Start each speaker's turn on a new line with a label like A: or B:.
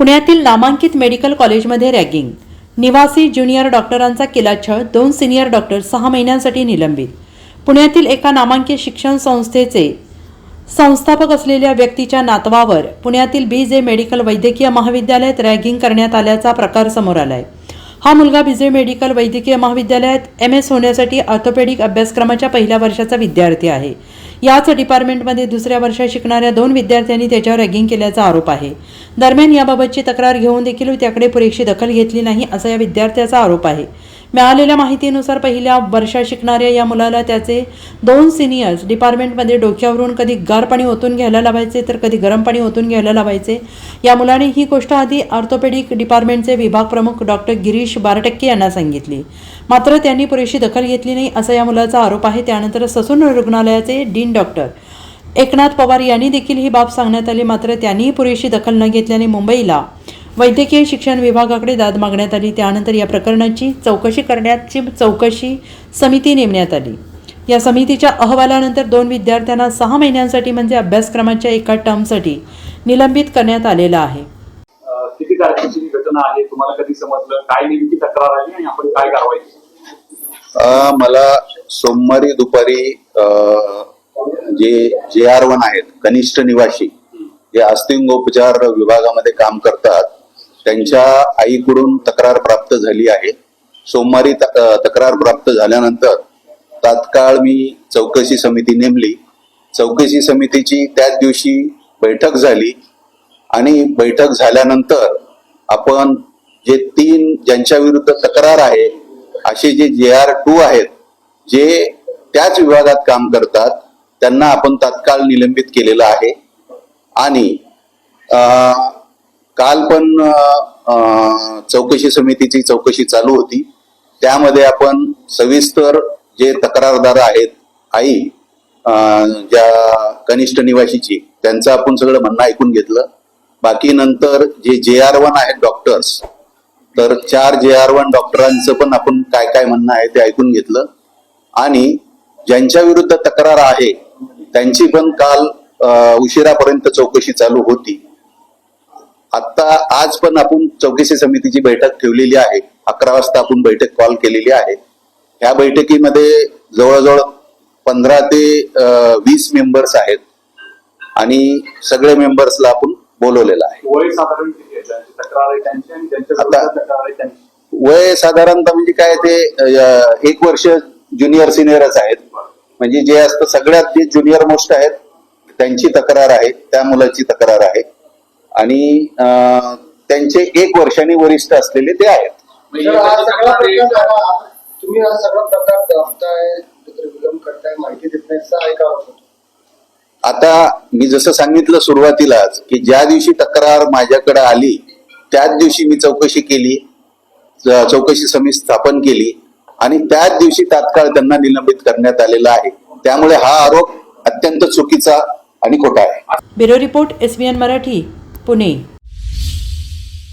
A: पुण्यातील नामांकित मेडिकल कॉलेजमध्ये रॅगिंग. निवासी ज्युनियर डॉक्टरांचा केला छळ दोन सिनियर डॉक्टर सहा महिन्यांसाठी निलंबित. पुण्यातील एका नामांकित शिक्षण संस्थेचे संस्थापक असलेल्या व्यक्तीच्या नातवावर पुण्यातील बी जे मेडिकल वैद्यकीय महाविद्यालयात रॅगिंग करण्यात आल्याचा प्रकार समोर आलाय. हा मुलगा बिजे मेडिकल वैद्यकीय महाविद्यालयात एम एस होण्यासाठी ऑर्थोपेडिक अभ्यासक्रमाच्या पहिल्या वर्षाचा विद्यार्थी आहे. याच डिपार्टमेंटमध्ये दुसऱ्या वर्षात शिकणाऱ्या दोन विद्यार्थ्यांनी त्याच्यावर रॅगिंग केल्याचा आरोप आहे. दरम्यान याबाबतची तक्रार घेऊन देखील त्याकडे पुरेशी दखल घेतली नाही असा या विद्यार्थ्याचा आरोप आहे. मिळालेल्या माहितीनुसार पहिल्या वर्षात शिकणाऱ्या या मुलाला त्याचे दोन सिनियर्स डिपार्टमेंटमध्ये डोक्यावरून कधी गार पाणी ओतून घ्यायला लावायचे तर कधी गरम पाणी ओतून घ्यायला लावायचे. या मुलाने ही गोष्ट आधी ऑर्थोपेडिक डिपार्टमेंटचे विभाग प्रमुख डॉक्टर गिरीश बारटक्के यांना सांगितली. मात्र त्यांनी पुरेशी दखल घेतली नाही असा या मुलाचा आरोप आहे. त्यानंतर ससून रुग्णालयाचे डीन डॉक्टर एकनाथ पवार यांनी देखील ही बाब सांगण्यात आली. मात्र त्यांनीही पुरेशी दखल न घेतल्याने मुंबईला वैद्यकीय शिक्षण विभागाकडे दाद मागण्यात आली. त्यानंतर या प्रकरणाची चौकशी करण्याची चौकशी समिती नेमण्यात आली. या समितीच्या अहवालानंतर दोन विद्यार्थ्यांना सहा महिन्यांसाठी म्हणजे अभ्यासक्रमाच्या एका टर्मसाठी निलंबित करण्यात आलेलं आहे.
B: किती तारखेची घटना आहे? तुम्हाला कधी समजलं? काय नेमकी तक्रार आली आणि आपण काय कारवाई
C: मला सोमवारी दुपारी जे जे आर वन आहेत कनिष्ठ निवासी जे अस्थिंगोपचार विभागामध्ये काम करतात त्यांच्या आईकडून तक्रार प्राप्त झाली आहे. सोमवारी तक्रार प्राप्त झाल्यानंतर तात्काळ मी चौकशी समिती नेमली. चौकशी समितीची त्याच दिवशी बैठक झाली आणि बैठक झाल्यानंतर आपण जे तीन ज्यांच्या विरुद्ध तक्रार आहे असे जे जे आर टू आहेत जे त्याच विभागात काम करतात त्यांना आपण तात्काळ निलंबित केलेलं आहे. आणि काल पण चौकशी समितीची चौकशी चालू होती. त्यामध्ये आपण सविस्तर जे तक्रारदार आहेत आई ज्या कनिष्ठ निवासीची त्यांचं आपण सगळं म्हणणं ऐकून घेतलं. बाकी नंतर जे जे आर वन आहेत डॉक्टर्स तर चार जे आर वन डॉक्टरांचं पण आपण काय काय म्हणणं आहे ते ऐकून घेतलं. आणि ज्यांच्या विरुद्ध तक्रार आहे त्यांची पण काल उशिरापर्यंत चौकशी चालू होती. आता आज पण आपण चौकशी समितीची बैठक ठेवलेली आहे. अकरा वाजता आपण बैठक कॉल केलेली आहे. ह्या बैठकीमध्ये जवळजवळ पंधरा ते वीस मेंबर्स आहेत. आणि सगळे मेंबर्सला आपण बोलवलेलं आहे.
B: वय
C: साधारणतः म्हणजे काय ते एक वर्ष ज्युनियर सिनियरच आहेत. म्हणजे जे असतं सगळ्यात जे ज्युनियर मोस्ट आहेत त्यांची तक्रार आहे त्या मुलाची तक्रार आहे. आणि त्यांचे एक वर्षाने वरिष्ठ असलेले ते आहेत.
D: हा झाला. तुम्ही हा सगळा प्रकार दाबताय विलंब करताय माहिती देत नाही होतो
C: आता मी जसं सांगितलं सुरुवातीलाच की ज्या दिवशी तक्रार माझ्याकडे आली त्याच दिवशी मी चौकशी केली चौकशी समिती स्थापन केली आणि त्याच दिवशी तात्काळ त्यांना निलंबित करण्यात आलेला आहे. त्यामुळे हा आरोप अत्यंत चुकीचा आणि खोटा आहे.
A: Bureau report S Marathi. Pune